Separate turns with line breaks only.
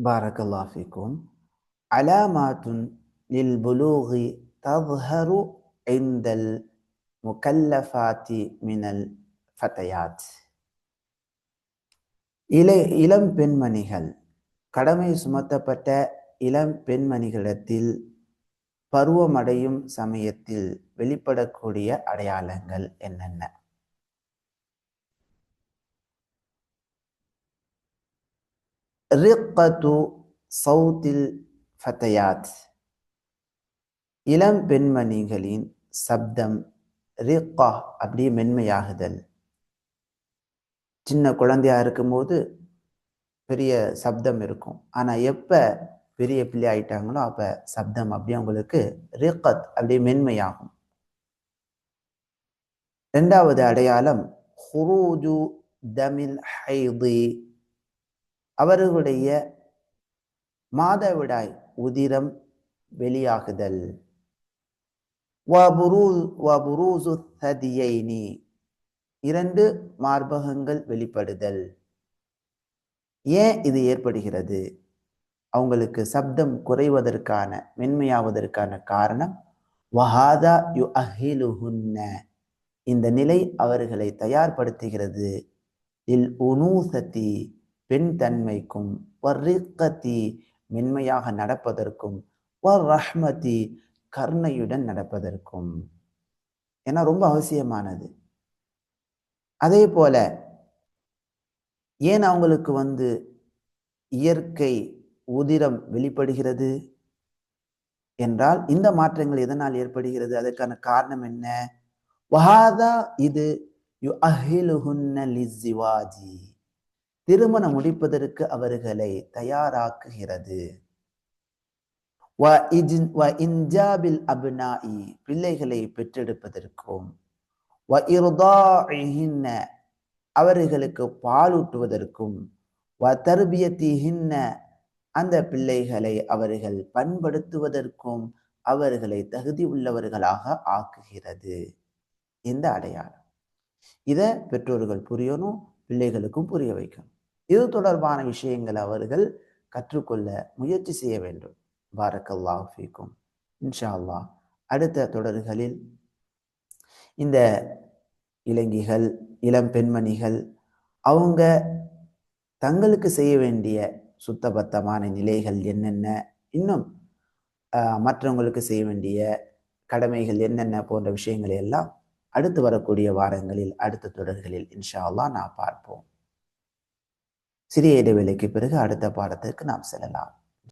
பாரகல்லா ஃபிக்கும் அலாமாத்துன் லில் புலூகி தவ்ஹரு ஐந்தல் முகல்லஃபாத்தி மினல் ஃபத்தையாத் இளை இளம் பெண்மணிகள் கடமை சுமத்தப்பட்ட இளம் பெண்மணிகளிடத்தில் பருவமடையும் சமயத்தில் வெளிப்படக்கூடிய அடையாளங்கள் என்னென்ன? ரிக்கத்து சவுத்தில் ஃபத்தையாத். இளம் பெண்மணிகளின் சப்தம் ரிக்கா அப்படியே மென்மையாகுதல். சின்ன குழந்தையா இருக்கும்போது பெரிய சப்தம் இருக்கும். ஆனால் எப்போ பெரிய பிள்ளை ஆயிட்டாங்களோ அப்போ சப்தம் அப்படியே அவங்களுக்கு ரிக்கத் அப்படியே மென்மையாகும். ரெண்டாவது அடையாளம் ஹுரூஜு தமில் ஹைதி. அவர்களுடைய மாதவிடாய் உதிரம் வெளியாகுதல். இரண்டு மார்பகங்கள் வெளிப்படுதல். ஏன் இது ஏற்படுகிறது? அவங்களுக்கு சப்தம் குறைவதற்கான மென்மையாவதற்கான காரணம் வஹாதா யு அஹிலுஹுன்ன இந்த நிலை அவர்களை தயார்படுத்துகிறது. இல் உனூசதி. பெண் தன்மைக்கும் வர்ரிக்கத்தி மென்மையாக நடப்பதற்கும் வர் ரஹ்மதி கருணையுடன் நடப்பதற்கும். ஏன்னா ரொம்ப அவசியமானது. அதே போல ஏன் அவங்களுக்கு வந்து இயற்கை உதிரம் வெளிப்படுகிறது? என்றால் இந்த மாற்றங்கள் எதனால் ஏற்படுகிறது? அதற்கான காரணம் என்ன? வஹாதா இது யு அஹிலுஹுன்ன லிஸ்ஸிவாஜி. திருமணம் முடிப்பதற்கு அவர்களை தயாராக்குகிறது. அப்னாஇ பிள்ளைகளை பெற்றெடுப்பதற்கும் அவர்களுக்கு பாலூட்டுவதற்கும் அந்த பிள்ளைகளை அவர்கள் பண்படுத்துவதற்கும் அவர்களை தகுதி உள்ளவர்களாக ஆக்குகிறது. இந்த அடையாளம். இதை பெற்றோர்கள் புரியணும் பிள்ளைகளுக்கும் புரிய வைக்கணும். இது தொடர்பான விஷயங்கள் அவர்கள் கற்றுக்கொள்ள முயற்சி செய்ய வேண்டும்? பாரக்கல்லாஹ் ஃபீக்கும். இன்ஷா அல்லாஹ். அடுத்த தொடர்களில் இந்த இளைஞிகள் இளம் பெண்மணிகள் அவங்க தங்களுக்கு செய்ய வேண்டிய சுத்தபத்தமான நிலைகள் என்னென்ன? இன்னும் மற்றவங்களுக்கு செய்ய வேண்டிய கடமைகள் என்னென்ன போன்ற விஷயங்களை எல்லாம் அடுத்து வரக்கூடிய வாரங்களில் அடுத்த தொடர்களில் இன்ஷா அல்லா நான் பார்ப்போம். சிறிய இடைவேளைக்கு பிறகு அடுத்த பாடத்திற்கு நாம் செல்லலாம்.